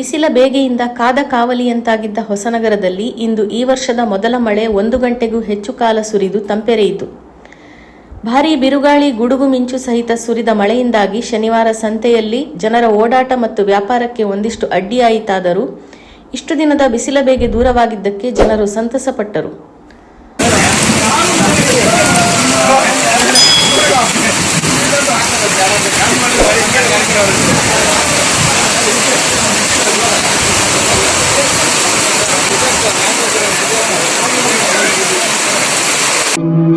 ಬಿಸಿಲ ಬೇಗೆಯಿಂದ ಕಾದ ಕಾವಲಿಯಂತಾಗಿದ್ದ ಹೊಸನಗರದಲ್ಲಿ ಇಂದು ಈ ವರ್ಷದ ಮೊದಲ ಮಳೆ ಒಂದು ಗಂಟೆಗೂ ಹೆಚ್ಚು ಕಾಲ ಸುರಿದು ತಂಪೆರೆಯಿತು. ಭಾರೀ ಬಿರುಗಾಳಿ, ಗುಡುಗು ಮಿಂಚು ಸಹಿತ ಸುರಿದ ಮಳೆಯಿಂದಾಗಿ ಶನಿವಾರ ಸಂತೆಯಲ್ಲಿ ಜನರ ಓಡಾಟ ಮತ್ತು ವ್ಯಾಪಾರಕ್ಕೆ ಒಂದಿಷ್ಟು ಅಡ್ಡಿಯಾಯಿತಾದರೂ ಇಷ್ಟು ದಿನದ ಬಿಸಿಲ ಬೇಗೆ ದೂರವಾಗಿದ್ದಕ್ಕೆ ಜನರು ಸಂತಸಪಟ್ಟರು. Thank you.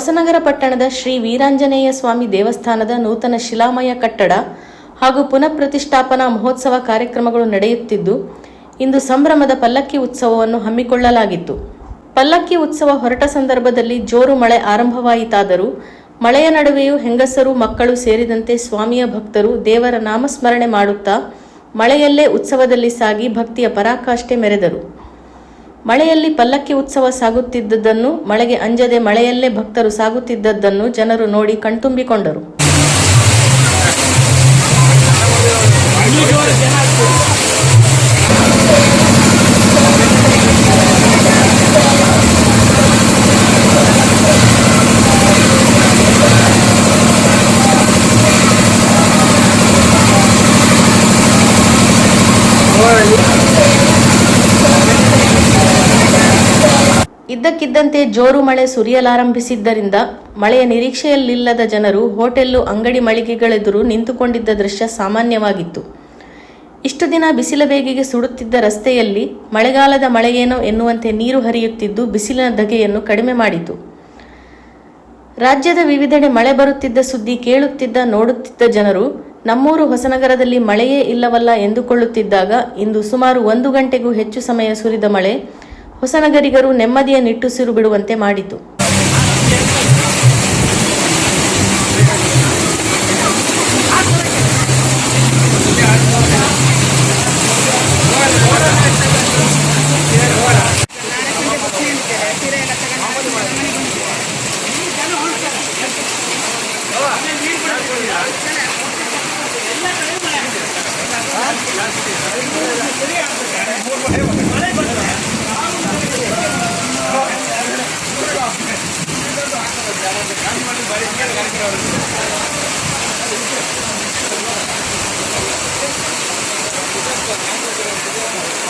ಹೊಸನಗರ ಪಟ್ಟಣದ ಶ್ರೀ ವೀರಾಂಜನೇಯ ಸ್ವಾಮಿ ದೇವಸ್ಥಾನದ ನೂತನ ಶಿಲಾಮಯ ಕಟ್ಟಡ ಹಾಗೂ ಪುನಃ ಪ್ರತಿಷ್ಠಾಪನಾ ಮಹೋತ್ಸವ ಕಾರ್ಯಕ್ರಮಗಳು ನಡೆಯುತ್ತಿದ್ದು, ಇಂದು ಸಂಭ್ರಮದ ಪಲ್ಲಕ್ಕಿ ಉತ್ಸವವನ್ನು ಹಮ್ಮಿಕೊಳ್ಳಲಾಗಿತ್ತು. ಪಲ್ಲಕ್ಕಿ ಉತ್ಸವ ಹೊರಟ ಸಂದರ್ಭದಲ್ಲಿ ಜೋರು ಮಳೆ ಆರಂಭವಾಯಿತಾದರೂ, ಮಳೆಯ ನಡುವೆಯೂ ಹೆಂಗಸರು, ಮಕ್ಕಳು ಸೇರಿದಂತೆ ಸ್ವಾಮಿಯ ಭಕ್ತರು ದೇವರ ನಾಮಸ್ಮರಣೆ ಮಾಡುತ್ತಾ, ಮಳೆಯಲ್ಲೇ ಉತ್ಸವದಲ್ಲಿ ಸಾಗಿ ಭಕ್ತಿಯ ಪರಾಕಾಷ್ಠೆ ಮೆರೆದರು. ಮಳೆಯಲ್ಲಿ ಪಲ್ಲಕ್ಕಿ ಉತ್ಸವ ಸಾಗುತ್ತಿದ್ದದ್ದನ್ನು ಮಳೆಗೆ ಅಂಜದೆ ಮಳೆಯಲ್ಲೇ ಭಕ್ತರು ಸಾಗುತ್ತಿದ್ದದ್ದನ್ನು ಜನರು ನೋಡಿ ಕಣ್ತುಂಬಿಕೊಂಡರು. ಇದ್ದಕ್ಕಿದ್ದಂತೆ ಜೋರು ಮಳೆ ಸುರಿಯಲಾರಂಭಿಸಿದ್ದರಿಂದ ಮಳೆಯ ನಿರೀಕ್ಷೆಯಲ್ಲಿಲ್ಲದ ಜನರು ಹೋಟೆಲ್ಲು ಅಂಗಡಿ ಮಳಿಗೆಗಳೆದುರು ನಿಂತುಕೊಂಡಿದ್ದ ದೃಶ್ಯ ಸಾಮಾನ್ಯವಾಗಿತ್ತು. ಇಷ್ಟು ದಿನ ಬಿಸಿಲ ಬೇಗೆಗೆ ಸುಡುತ್ತಿದ್ದ ರಸ್ತೆಯಲ್ಲಿ ಮಳೆಗಾಲದ ಮಳೆಯೇನೋ ಎನ್ನುವಂತೆ ನೀರು ಹರಿಯುತ್ತಿದ್ದು ಬಿಸಿಲಿನ ಧಗೆಯನ್ನು ಕಡಿಮೆ ಮಾಡಿತು. ರಾಜ್ಯದ ವಿವಿಧೆಡೆ ಮಳೆ ಬರುತ್ತಿದ್ದ ಸುದ್ದಿ ಕೇಳುತ್ತಿದ್ದ ನೋಡುತ್ತಿದ್ದ ಜನರು, ನಮ್ಮೂರು ಹೊಸನಗರದಲ್ಲಿ ಮಳೆಯೇ ಇಲ್ಲವಲ್ಲ ಎಂದುಕೊಳ್ಳುತ್ತಿದ್ದಾಗ ಇಂದು ಸುಮಾರು ಒಂದು ಗಂಟೆಗೂ ಹೆಚ್ಚು ಸಮಯ ಸುರಿದ ಮಳೆ ಹೊಸನಗರಿಗರು ನೆಮ್ಮದಿಯ ನಿಟ್ಟುಸಿರು ಬಿಡುವಂತೆ ಮಾಡಿತು. Thank you.